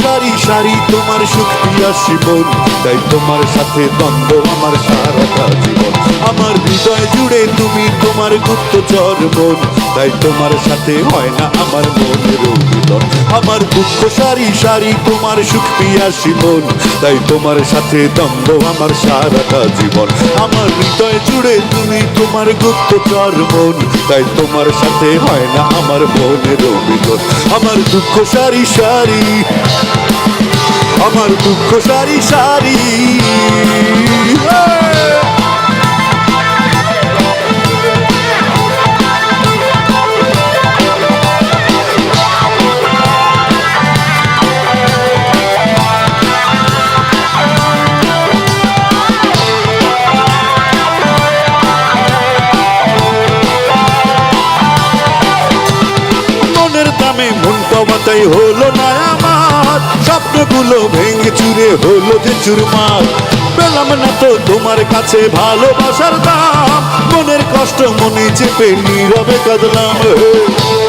সারি সারি তোমার শক্তি আসি মন তাই তোমার সাথে দ্বন্দ্ব আমার সারাটা জীবন। আমার হৃদয় জুড়ে তুমি তোমার গুপ্তচর মন তাই তোমার সাথে হয় না আমার মনের মিলন। আমার দুঃখ সারি সারি তোমার শক্তি আসি মন তাই তোমার সাথে দ্বন্দ্ব আমার সারাটা জীবন। আমার হৃদয় জুড়ে তুমি তোমার গুপ্তচর মন তাই তোমার সাথে হয় না আমার মনের মিলন। আমার দুঃখ সারি সারি আমার দুঃখ সারি সারি। মনের দামে মন পাওয়াটাই হলো না আমার। স্বপ্নগুলো ভেঙে চুরে হলো যে চুরমার। পেলাম না তো তোমার কাছে ভালোবাসার দাম। মনের কষ্ট মনে চেপে নীরবে কাঁদলাম।